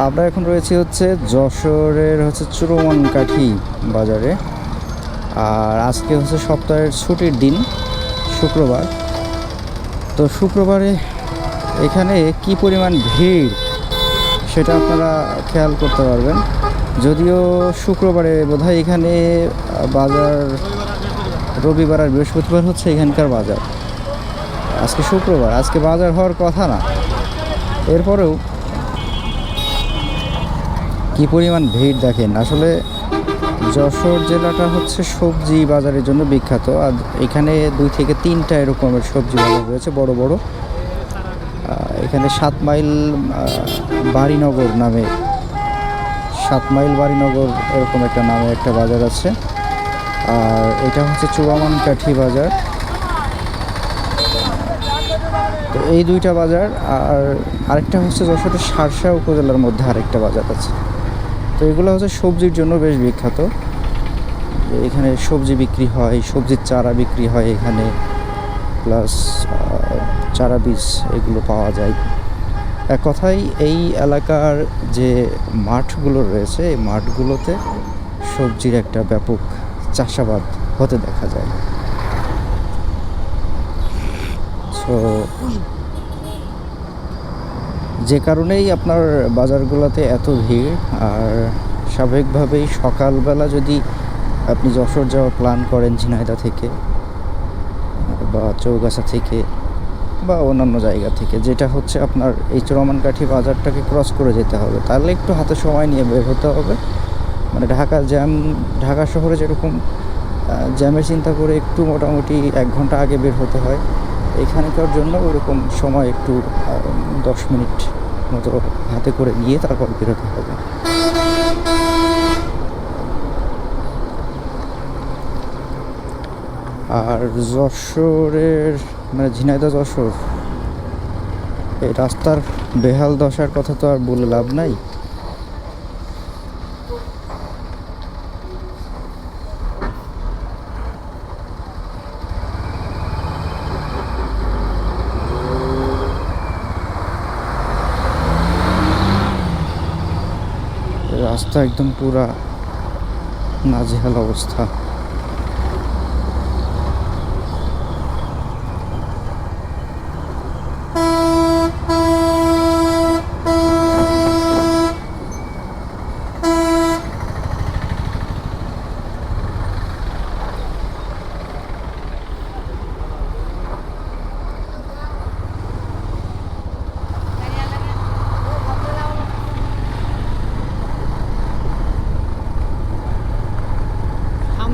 আমরা এখন রয়েছি হচ্ছে যশোরের হচ্ছে চুরমান কাঠি বাজারে। আর আজকে হচ্ছে সপ্তাহের ছুটির দিন, শুক্রবার। তো শুক্রবারে এখানে কি পরিমাণ ভিড় সেটা আপনারা খেয়াল করতে পারবেন। যদিও শুক্রবারে বোধহয় এখানে বাজার রবিবার আর বৃহস্পতিবার হচ্ছে এখানকার বাজার। আজকে শুক্রবার, আজকে বাজার হওয়ার কথা না। এরপরেও কি পরিমাণ ভিড় দেখেন? আসলে যশোর জেলাটা হচ্ছে সবজি বাজারের জন্য বিখ্যাত। আর এখানে দুই থেকে তিনটা এরকমের সবজি বাজার রয়েছে, বড় বড়। এখানে সাত মাইল বাড়িনগর নামে, সাত মাইল বাড়িনগর এরকম একটা নামে একটা বাজার আছে। আর এটা হচ্ছে চুয়ামান কাঠি বাজার। তো এই দুইটা বাজার, আর আরেকটা হচ্ছে যশোরের সারসা উপজেলার মধ্যে আরেকটা বাজার আছে। তো এগুলো হচ্ছে সবজির জন্য বেশ বিখ্যাত। এখানে সবজি বিক্রি হয়, সবজির চারা বিক্রি হয় এখানে। প্লাস চারা বীজ এগুলো পাওয়া যায়। এক কথায় এই এলাকার যে মাঠগুলো রয়েছে, এই মাঠগুলোতে সবজির একটা ব্যাপক চাষাবাদ হতে দেখা যায়। সো যে কারণেই আপনার বাজারগুলোতে এত ভিড়, আর স্বাভাবিকভাবেই সকালবেলা যদি আপনি যশোর যাওয়ার প্ল্যান করেন ঝিনাইদা থেকে, বা চৌগাছা থেকে, বা অন্যান্য জায়গা থেকে, যেটা হচ্ছে আপনার এই চরমানকাঠি বাজারটাকে ক্রস করে যেতে হবে। তাহলে একটু হাতে সময় নিয়ে বের হতে হবে। মানে ঢাকা জ্যাম ঢাকা শহরে যেরকম জ্যামের চিন্তা করে একটু মোটামুটি এক ঘণ্টা আগে বের হতে হয়। এখানকার জন্য ওরকম সময় একটু দশ মিনিট মতো হাতে করে নিয়ে তারপর বেরোতে হবে। আর যশোরের মানে ঝিনাইদহ যশোর, এই রাস্তার বেহাল দশার কথা তো আর বলে লাভ নাই। রাস্তা একদম পুরা নাজেহাল অবস্থা।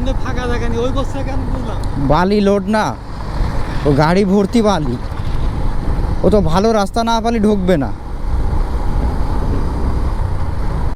সামনে ফাঁকা ওই বস্তা কেন বালি লোড না, ও গাড়ি ভর্তি বালি। ও তো ভালো রাস্তা না পালে ঢুকবে না।